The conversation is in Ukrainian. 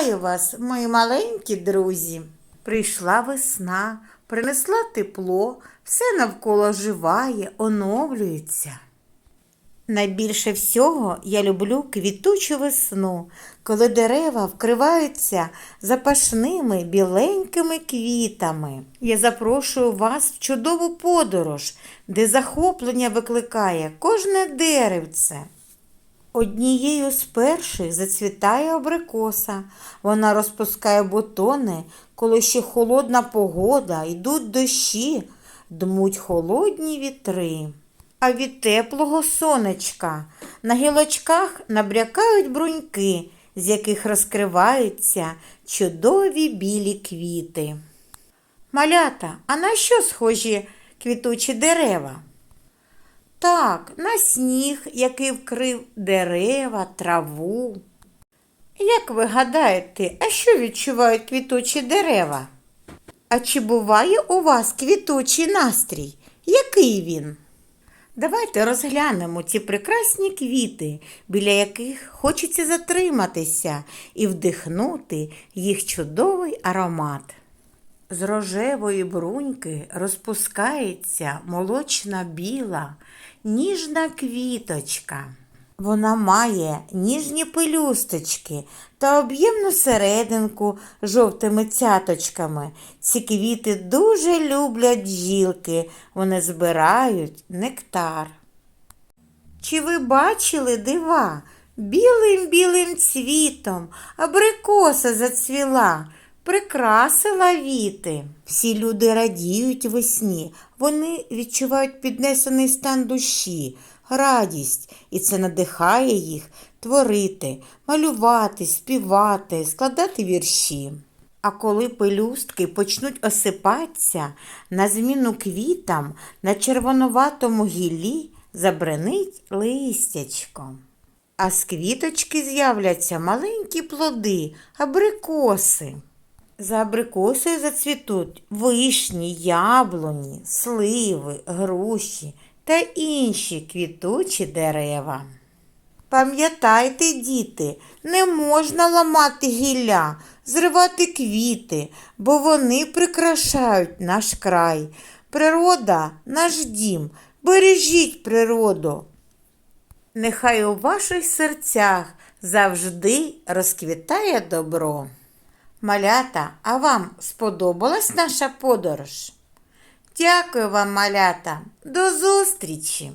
Вітаю вас, мої маленькі друзі. Прийшла весна, принесла тепло, все навколо живає, оновлюється. Найбільше всього я люблю квітучу весну, коли дерева вкриваються запашними біленькими квітами. Я запрошую вас в чудову подорож, де захоплення викликає кожне деревце. Однією з перших зацвітає абрикоса. Вона розпускає бутони, коли ще холодна погода, йдуть дощі, дмуть холодні вітри. А від теплого сонечка на гілочках набрякають бруньки, з яких розкриваються чудові білі квіти. Малята, а на що схожі квітучі дерева? Так, на сніг, який вкрив дерева, траву. Як ви гадаєте, а що відчувають квітучі дерева? А чи буває у вас квітучий настрій? Який він? Давайте розглянемо ці прекрасні квіти, біля яких хочеться затриматися і вдихнути їх чудовий аромат. З рожевої бруньки розпускається молочна біла, ніжна квіточка. Вона має ніжні пелюсточки та об'ємну серединку жовтими цяточками. Ці квіти дуже люблять бджілки, вони збирають нектар. Чи ви бачили дива? Білим білим цвітом абрикоса зацвіла, прикрасила віти. Всі люди радіють весні, вони відчувають піднесений стан душі, радість, і це надихає їх творити, малювати, співати, складати вірші. А коли пелюстки почнуть осипатися, на зміну квітам на червонуватому гіллі забренить листячко. А з квіточки з'являться маленькі плоди, абрикоси. За абрикосою зацвітуть вишні, яблуні, сливи, груші та інші квітучі дерева. Пам'ятайте, діти, не можна ламати гілля, зривати квіти, бо вони прикрашають наш край. Природа наш дім. Бережіть природу. Нехай у ваших серцях завжди розквітає добро. Малята, а вам сподобалась наша подорож? Дякую вам, малята, до зустрічі!